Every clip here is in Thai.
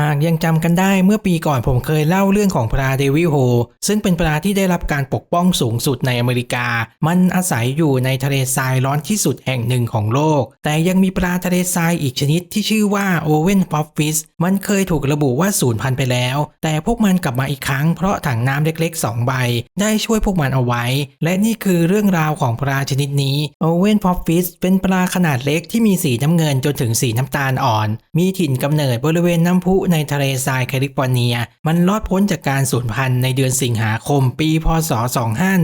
หากยังจำกันได้เมื่อปีก่อนผมเคยเล่าเรื่องของปลาเดวิลโฮซึ่งเป็นปลาที่ได้รับการปกป้องสูงสุดในอเมริกา มันอาศัยอยู่ในทะเลทรายร้อนที่สุดแห่งหนึ่งของโลก แต่ยังมีปลาทะเลทรายอีกชนิดที่ชื่อว่าโอเวนป๊อปฟิสมันเคยถูกระบุว่าสูญพันธุ์ไปแล้ว แต่พวกมันกลับมาอีกครั้งเพราะถังน้ำเล็กๆ 2 ใบ ได้ช่วยพวกมันเอาไว้ และนี่คือเรื่องราวของปลาชนิดนี้โอเวนป๊อปฟิสเป็นปลาขนาดเล็กที่มีสีน้ำเงินจนถึงสีน้ำตาลอ่อน มีถิ่นกำเนิดบริเวณน้ำพุในทะเลทรายแคลิฟอร์เนีย มันรอดพ้นจากการสูญพันธุ์ในเดือนสิงหาคมปี พศ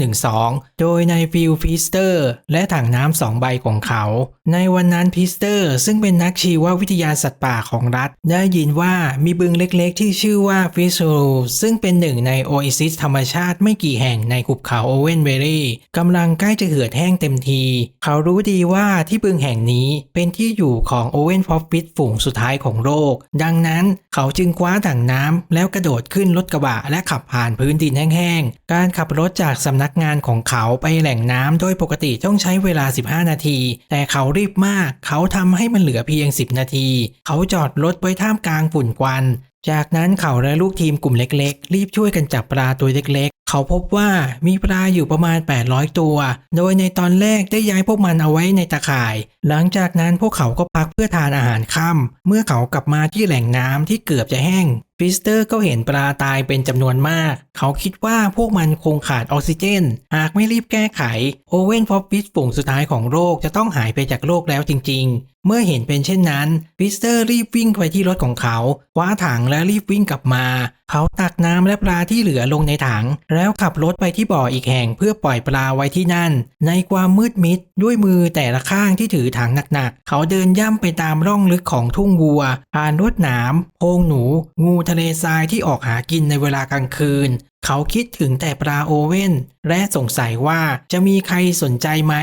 2512 โดยนายฟิลฟิสเตอร์ และถังน้ำสองใบของเขา ในวันนั้นพิสเตอร์ ซึ่งเป็นนักชีววิทยาสัตว์ป่าของรัฐ ได้ยินว่ามีบึงเล็กๆ ที่ชื่อว่าฟิสรูซึ่งเป็นหนึ่งในโอเอซิสธรรมชาติไม่กี่แห่งในหุบเขาโอเวนเบรี่กำลังใกล้จะเหือดแห้งเต็มที เขารู้ดีว่าที่บึงแห่งนี้เป็นที่อยู่ของโอเวนพอฟฟิตฝูงสุดท้ายของโลก ดังนั้นเขาจึงคว้าถังน้ำแล้วกระโดดขึ้นรถกระบะและขับผ่านพื้นดินแห้งๆ การขับรถจากสำนักงานของเขาไปแหล่งน้ำโดยปกติต้องใช้เวลา 15 นาที แต่เขารีบมาก เขาทำให้มันเหลือเพียง 10 นาที เขาจอดรถไว้ท่ามกลางฝุ่นควัน จากนั้นเขาและลูกทีมกลุ่มเล็กๆ รีบช่วยกันจับปลาตัวเล็กๆ เขาพบว่ามีปลาอยู่ประมาณ 800 ตัว โดยในตอนแรกได้ย้ายพวกมันเอาไว้ในตะข่าย หลังจากนั้นพวกเขาก็พักเพื่อทานอาหารค่ำเมื่อเขากลับมาที่แหล่งน้ำที่เกือบจะแห้งฟิสเตอร์ก็เห็นปลาตายเป็นจำนวนมาก เขาคิดว่าพวกมันคงขาดออกซิเจน หากไม่รีบแก้ไข โอเวนพอฟิสฝูงสุดท้ายของโลกจะต้องหายไปจากโลกแล้วจริง ๆ เมื่อเห็นเป็นเช่นนั้นฟิสเตอร์รีบวิ่งไปที่รถของเขา คว้าถังและรีบวิ่งกลับมา เขาตักน้ำและปลาที่เหลือลงในถัง แล้วขับรถไปที่บ่ออีกแห่งเพื่อปล่อยปลาไว้ที่นั่น ในความมืดมิดด้วยมือแต่ละข้างที่ถือถังหนักๆ เขาเดินย่ำไปตามร่องลึกของทุ่งวัว ผ่านรวดหนามโพงหนู งูทะเลทรายที่ออกหากินในเวลากลางคืน เขาคิดถึงแต่ปลาโอเว่น และสงสัยว่าจะมีใครสนใจไหม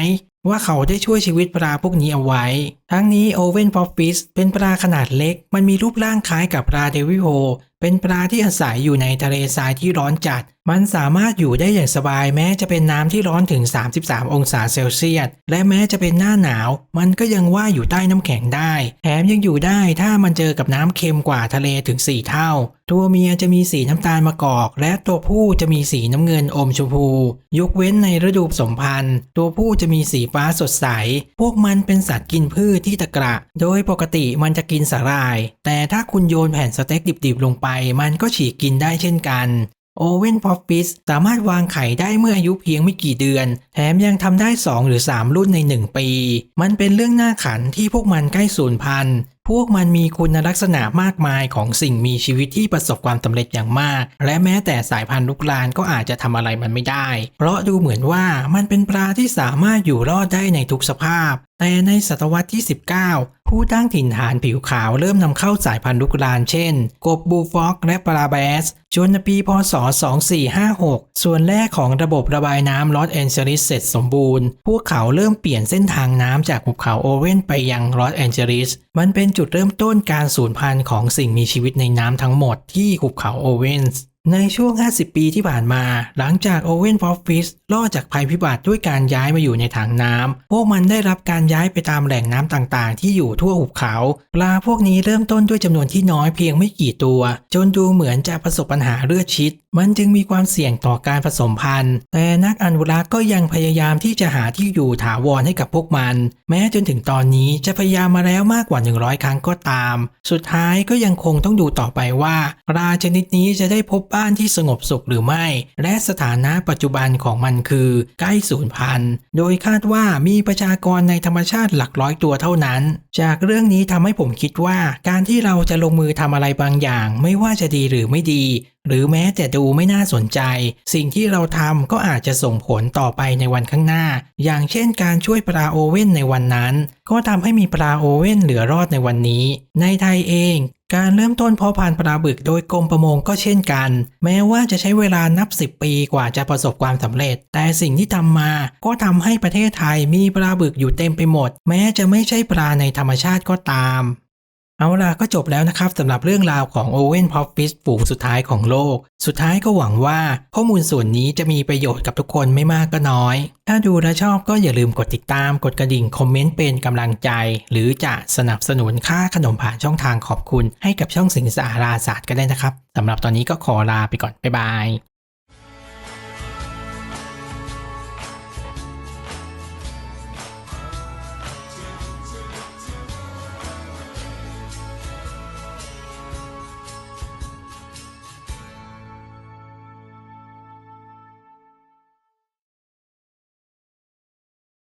ว่าเขาได้ช่วยชีวิตปลาพวกนี้เอาไว้ ทั้งนี้โอเว่นพอฟฟิสเป็นปลาขนาดเล็ก มันมีรูปร่างคล้ายกับปลาเดวิโฮ เป็นปลาที่อาศัยอยู่ในทะเลทรายที่ร้อนจัด มันสามารถอยู่ได้อย่างสบายแม้จะเป็นน้ำที่ร้อนถึง 33 องศาเซลเซียส และแม้จะเป็นหน้าหนาว มันก็ยังว่ายอยู่ใต้น้ำแข็งได้ แถมยังอยู่ได้ถ้ามันเจอกับน้ำเค็มกว่าทะเลถึง 4 เท่า ตัวเมียจะมีสีน้ำตาลมะกอก และตัวผู้จะมีสีน้ำเงินอมชมพู ยกเว้นในฤดูผสมพันธุ์ ตัวผู้จะมีสีฟ้าสดใส พวกมันเป็นสัตว์กินพืชที่ตะกระโดยปกติมันจะกินสาหร่าย แต่ถ้าคุณโยนแผ่นสเต็กดิบๆลงไป มันก็ฉีกกินได้เช่นกัน โอเวนพอฟฟิสสามารถวางไข่ได้เมื่ออายุเพียงไม่กี่เดือน แถมยังทำได้ 2 หรือ 3 รุ่นใน 1 ปี มันเป็นเรื่องน่าขันที่พวกมันใกล้สูญพันธุ์พวกมันมีคุณลักษณะมากมายของสิ่งมีชีวิตที่ประสบความสำเร็จอย่างมาก และแม้แต่สายพันธุ์ลุกลานก็อาจจะทำอะไรมันไม่ได้ เพราะดูเหมือนว่ามันเป็นปลาที่สามารถอยู่รอดได้ในทุกสภาพ แต่ในศตวรรษที่ 19 ผู้ตั้งถิ่นฐานผิวขาวเริ่มนำเข้าสายพันธุ์ลุกลานเช่น กบบูฟอกและปลาแบสจนปีพศ 2456 ส่วนแรกของระบบระบายน้ำลอสแอนเจลิสเสร็จสมบูรณ์ พวกเขาเริ่มเปลี่ยนเส้นทางน้ำจากหุบเขาโอเวนไปยังลอสแอนเจลิส มันเป็นจุดเริ่มต้นการสูญพันธุ์ของสิ่งมีชีวิตในน้ำทั้งหมดที่หุบเขาโอเวนส์ ในช่วง 50 ปีที่ผ่านมา หลังจากโอเวนพอฟฟิสรอดจากภัยพิบัติด้วยการย้ายมาอยู่ในถังน้ำ พวกมันได้รับการย้ายไปตามแหล่งน้ำต่างๆ ที่อยู่ทั่วหุบเขา ปลาพวกนี้เริ่มต้นด้วยจำนวนที่น้อยเพียงไม่กี่ตัว จนดูเหมือนจะประสบปัญหาเลือดชิดมันจึงมีความเสี่ยงต่อการผสมพันธุ์ แต่นักอนุรักษ์ก็ยังพยายามที่จะหาที่อยู่ถาวรให้กับพวกมัน แม้จนถึงตอนนี้จะพยายามมาแล้วมากกว่า 100 ครั้งก็ตาม สุดท้ายก็ยังคงต้องดูต่อไปว่าปลาชนิดนี้จะได้พบบ้านที่สงบสุขหรือไม่ และสถานะปัจจุบันของมันคือใกล้สูญพันธุ์ โดยคาดว่ามีประชากรในธรรมชาติหลักร้อยตัวเท่านั้น จากเรื่องนี้ทำให้ผมคิดว่า การที่เราจะลงมือทำอะไรบางอย่าง ไม่ว่าจะดีหรือไม่ดี หรือแม้แต่ดูไม่น่าสนใจ สิ่งที่เราทำก็อาจจะส่งผลต่อไปในวันข้างหน้า อย่างเช่นการช่วยปลาโอเว่นในวันนั้น ก็ทำให้มีปลาโอเว่นเหลือรอดในวันนี้ ในไทยเองการเริ่มต้นเพาะพันธุ์ปลาบึกโดยกรมประมงก็เช่นกัน แม้ว่าจะใช้เวลานับ 10 ปีกว่าจะประสบความสำเร็จ แต่สิ่งที่ทำมาก็ทำให้ประเทศไทยมีปลาบึกอยู่เต็มไปหมด แม้จะไม่ใช่ปลาในธรรมชาติก็ตาม เอาล่ะก็จบแล้วนะครับสำหรับเรื่องราวของโอเวนพอฟฟิสฝูงสุดท้ายของโลก สุดท้ายก็หวังว่าข้อมูลส่วนนี้จะมีประโยชน์กับทุกคนไม่มากก็น้อย ถ้าดูแล้วชอบก็อย่าลืมกดติดตามกดกระดิ่ง คอมเมนต์เป็นกำลังใจ หรือจะสนับสนุนค่าขนมผ่านช่องทางขอบคุณ ให้กับช่องสิงสาราศาสตร์ก็ได้นะครับสำหรับตอนนี้ก็ขอลาไปก่อนบ๊ายบาย